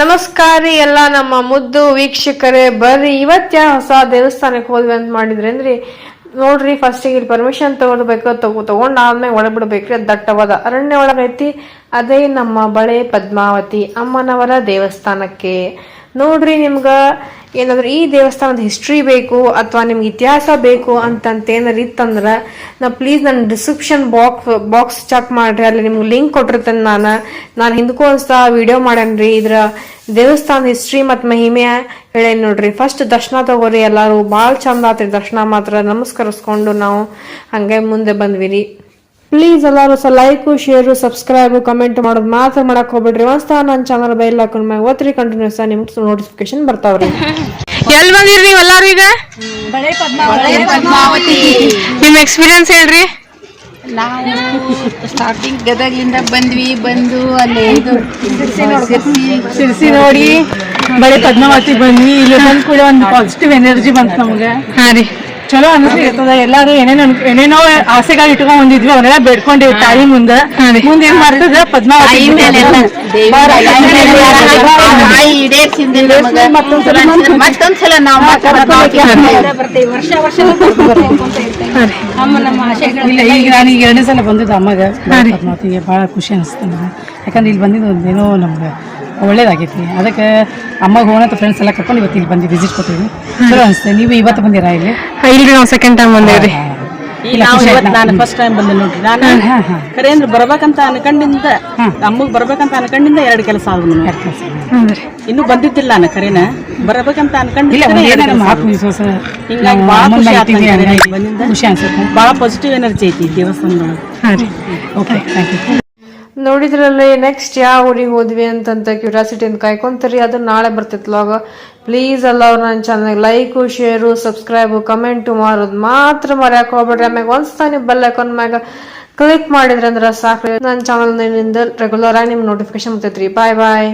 ನಮಸ್ಕಾರ ಎಲ್ಲ ನಮ್ಮ ಮುದ್ದು ವೀಕ್ಷಕರೇ, ಬರ್ರಿ. ಇವತ್ತು ಹೊಸ ದೇವಸ್ಥಾನಕ್ಕೆ ಹೋದ್ವಿ ಅಂತ ಮಾಡಿದ್ರಿ ಅಂದ್ರಿ. ನೋಡ್ರಿ ಫಸ್ಟಿಗೆ ಇಲ್ಲಿ ಪರ್ಮಿಷನ್ ತಗೊಳ್ಬೇಕು ತಗೋ ತಗೊಂಡು ಆದ್ಮೇಲೆ ಒಳಬಿಡ್ಬೇಕ್ರಿ ಬಿಡ್ಬೇಕ್ರಿ ಅದು ದಟ್ಟವಾದ ಅರಣ್ಯ ಒಳಗೈತಿ ಅದೇ ನಮ್ಮ ಬಳೆ ಪದ್ಮಾವತಿ ಅಮ್ಮನವರ ದೇವಸ್ಥಾನಕ್ಕೆ. ನೋಡ್ರಿ ನಿಮ್ಗ ಏನಾದ್ರು ಈ ದೇವಸ್ಥಾನದ ಹಿಸ್ಟ್ರಿ ಬೇಕು ಅಥವಾ ನಿಮ್ಗೆ ಇತಿಹಾಸ ಬೇಕು ಅಂತಂತ ಏನಾರು ಇತ್ತಂದ್ರೆ ನಾ ಪ್ಲೀಸ್ ನನ್ನ ಡಿಸ್ಕ್ರಿಪ್ಷನ್ ಬಾಕ್ಸ್ ಬಾಕ್ಸ್ ಚೆಕ್ ಮಾಡ್ರಿ, ಅಲ್ಲಿ ನಿಮ್ಗೆ ಲಿಂಕ್ ಕೊಟ್ಟಿರ್ತೇನೆ ನಾನು. ನಾನು ಹಿಂದಕ್ಕೂ ಒಂದ್ಸಲ ವಿಡಿಯೋ ಮಾಡೇನ್ರಿ. ಇದ್ರ ದೇವಸ್ಥಾನದ ಹಿಸ್ಟ್ರಿ ಮತ್ತು ಮಹಿಮೆ ಹೇಳೇನು ನೋಡ್ರಿ. ಫಸ್ಟ್ ದರ್ಶನ ತಗೋರಿ ಎಲ್ಲರೂ. ಭಾಳ ಚಂದ ಆತ್ರಿ ದರ್ಶನ ಮಾತ್ರ. ನಮಸ್ಕರಿಸ್ಕೊಂಡು ನಾವು ಹಂಗೆ ಮುಂದೆ ಬಂದ್ವಿ ಪ್ಲೀಸ್ ಎಲ್ಲರೂ ಸಹ ಲೈಕು ಶೇರು ಸಬ್ಸ್ಕ್ರೈಬ್ ಕಮೆಂಟ್ ಮಾಡೋದು ಮಾತ್ರ ಮಾಡಕ್ ಹೋಗ್ಬಿಡ್ರಿ. ಒಂದ್ ಸ್ಥಾನ ನನ್ನ ಚಾನಲ್ ಬೈಲ್ ಹಾಕೊಂಡ್ ಮ್ಯಾಗ ಓದ್ರಿ ಕಂಟಿನ್ಯೂಸ್ ನಿಮ್ಗೆ ನೋಟಿಫಿಕೇಶನ್ ಬರ್ತಾವ್ರಿ. ಎಲ್ಲಿ ಬಂದಿರಿ ನೀವು ಎಲ್ಲಾರು ಈಗ? ನಿಮ್ಮ ಎಕ್ಸ್ಪೀರಿಯನ್ಸ್ ಹೇಳ್ರಿ. ನಾವು ಸ್ಟಾರ್ಟಿಂಗ್ ಗದಗ್ಲಿಂದ ಬಂದ್ವಿ ಬಂದು ಅಲ್ಲಿ ಇದು ಶಿರ್ಸಿ ನೋಡಿ ಬಳೆ ಪದ್ಮಾವತಿ ಬಂದ್ವಿ. ಇಲ್ಲಿ ಬಂದ್ ಕೂಡ ಒಂದು ಪಾಸಿಟಿವ್ ಎನರ್ಜಿ ಬಂತು ನಮ್ಗೆ. ಹಾ ರೀ. ಚಲೋ ಅನಿಸ್ಲಿರ್ತದ ಎಲ್ಲಾರು ಏನೇನೋ ಏನೇನೋ ಆಸೆಗಳು ಇಟ್ಕೊಂಡ್ ಬಂದಿದ್ವಿ. ಅವನ್ನೆಲ್ಲ ಬೇಡ್ಕೊಂಡಿ ತಾಯಿ ಮುಂದ. ಮುಂದ ಏನ್ ಮಾಡ್ತದ ಪದ್ಮಾವತಿ ಮತ್ತೊಂದ್ಸಲ ನಾವು ಈಗ ನಾನು ಈಗ ಎರಡನೇ ಸಲ ಬಂದಿದ್ದ ಅಮ್ಮಗ. ಪದ್ಮಾವತಿಗೆ ಭಾಳ ಖುಷಿ ಅನಿಸ್ತದ ಯಾಕಂದ್ರೆ ಇಲ್ಲಿ ಬಂದಿದ್ದು ಒಂದೇನೋ ನಮ್ಗೆ ಒಳ್ಳೇದಾಗೈತಿ. ಅದಕ್ಕೆ ಅಮ್ಮ ಹೋಗೋಣ ಫ್ರೆಂಡ್ಸ್ ಎಲ್ಲ ಕರ್ಕೊಂಡು ಇವತ್ತು ಇಲ್ಲಿ ಬಂದು ವಿಸಿಟ್ ಕೊಟ್ಟಿದ್ವಿ. ಚಲೋ ಅನಿಸ್ತೆ ನೀವು ಇವತ್ತು ಬಂದಿರಾ ಇಲ್ಲಿ? ಇಲ್ರಿ ನಾವು ಸೆಕೆಂಡ್ ಟೈಮ್ ಬಂದೇವ್ರಿ ನಾನು ಫಸ್ಟ್ ಟೈಮ್ ಬಂದೆ ನೋಡ್ರಿ. ನಾನು. ಕರೆ ಅಂದ್ರೆ ಬರ್ಬೇಕಂತ ಅನ್ಕೊಂಡಿಂದ ಅಮ್ಮಗ್ ಬರ್ಬೇಕಂತ ಅನ್ಕೊಂಡಿಂದ ಎರಡು ಕೆಲಸ ಆದ್ವು ಇನ್ನು ಬಂದಿದ್ದಿಲ್ಲ ನಾನು ಕರೆನ ಬರ್ಬೇಕಂತ ಅನ್ಕೊಂಡಿಲ್ಲ ಹಿಂಗಾಗಿ ಭಾಳ ಖುಷಿ ಆಯ್ತು ಭಾಳ ಪಾಸಿಟಿವ್ ಎನರ್ಜಿ ಐತಿ ದೇವಸ್ಥಾನದೊಳಗೆ. ಓಕೆ ಥ್ಯಾಂಕ್ ಯು ನೋಡಿದ್ರಲ್ಲಿ ನೆಕ್ಸ್ಟ್ ಯಾವ ಊರಿಗೆ ಹೋದ್ವಿ ಅಂತಂತ ಕ್ಯೂರಿಯಾಸಿಟಿಯಿಂದ ಕಾಯ್ಕೊಂತೀರಿ, ಅದು ನಾಳೆ ಬರ್ತೈತಿ ಲಾಗ ಪ್ಲೀಸ್ ಅವ್ರು ನನ್ನ channel like share subscribe comment ಮಾಡೋದು ಮಾತ್ರ ಮರ್ಯಾಕ ಹೋಗ್ಬೇಡ್ರಿ. ಆಮ್ಯಾಗ ಒಂದ್ಸಲ ನೀವು ಬೆಲ್ ಐಕಾನ್ ಮ್ಯಾಗ ಕ್ಲಿಕ್ ಮಾಡಿದ್ರಂದ್ರೆ ಸಾಕು. ನನ್ನ ಚಾನಲ್ ರೆಗ್ಯುಲರ್ ಆಗಿ ನಿಮ್ಗೆ ನೋಟಿಫಿಕೇಶನ್ ಬರ್ತೈತ್ರಿ. ಬಾಯ್ ಬಾಯ್